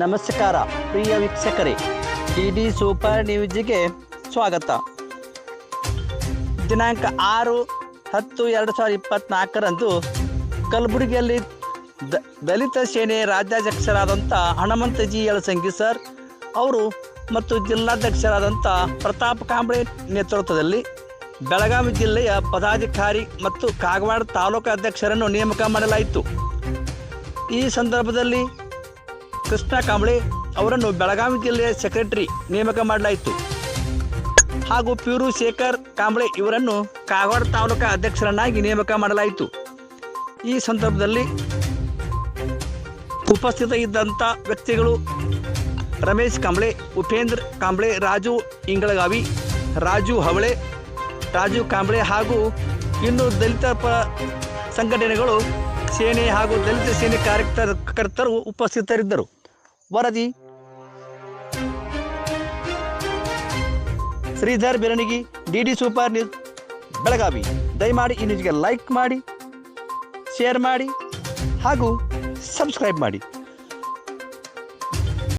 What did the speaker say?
ನಮಸ್ಕಾರ, ಪ್ರಿಯ ವೀಕ್ಷಕರೇ. T D super ನ್ಯೂಸ್ಗೆ ಸ್ವಾಗತ. ದಿನಾಂಕ ಆರು, ಹತ್ತು, ಎರಡು ಸಾವಿರದ ಇಪ್ಪತ್ನಾಲ್ಕರಂದು ಕಲಬುರಗಿಯಲ್ಲಿ ದ, ದಲಿತ ಸೇನೆ ರಾಜ್ಯಾಧ್ಯಕ್ಷರಾದಂಥ ಹನುಮಂತಜಿ ಯಳಸಂಗಿ ಸರ್ ಅವರು ಮತ್ತು ಜಿಲ್ಲಾಧ್ಯಕ್ಷರಾದಂಥ ಪ್ರತಾಪ್ ಕಾಂಬ್ಳೆ ನೇತೃತ್ವದಲ್ಲಿ ಬೆಳಗಾವಿ ಜಿಲ್ಲೆಯ ಪದಾಧಿಕಾರಿ ಮತ್ತು ಕಾಗವಾಡ ತಾಲೂಕು ಅಧ್ಯಕ್ಷರನ್ನು ನೇಮಕ ಮಾಡಲಾಯಿತು. ಈ ಸಂದರ್ಭದಲ್ಲಿ ಕೃಷ್ಣ ಕಾಂಬ್ಳೆ ಅವರನ್ನು ಬೆಳಗಾವಿ ಜಿಲ್ಲೆಯ ಸೆಕ್ರೆಟರಿ ನೇಮಕ ಮಾಡಲಾಯಿತು. ಹಾಗೂ ಪಿರು ಶೇಖರ್ ಕಾಂಬಳೆ ಇವರನ್ನು ಕಾಗವಾಡ ತಾಲೂಕಾ ಅಧ್ಯಕ್ಷರನ್ನಾಗಿ ನೇಮಕ ಮಾಡಲಾಯಿತು. ಈ ಸಂದರ್ಭದಲ್ಲಿ ಉಪಸ್ಥಿತ ಇದ್ದಂಥ ವ್ಯಕ್ತಿಗಳು ರಮೇಶ್ ಕಾಂಬಳೆ ಉಪೇಂದ್ರ ಕಾಂಬಳೆ ರಾಜು ಇಂಗಳಗಾವಿ, ರಾಜು ಹವಳೆ, ರಾಜು ಕಾಂಬಳೆ ಹಾಗೂ ಇನ್ನು ದಲಿತ ಪ ಸಂಘಟನೆಗಳು ಸೇನೆ ಹಾಗೂ ದಲಿತ ಸೇನೆ ಕಾರ್ಯಕರ್ತರು ಉಪಸ್ಥಿತರಿದ್ದರು. ವರದಿ. Shridhar Beranigi, D D super news, Belagavi. ದಯಮಾಡಿ ಈ ನ್ಯೂಸ್ಗೆ ಲೈಕ್ ಮಾಡಿ, ಶೇರ್ ಮಾಡಿ ಹಾಗೂ ಸಬ್ಸ್ಕ್ರೈಬ್ ಮಾಡಿ.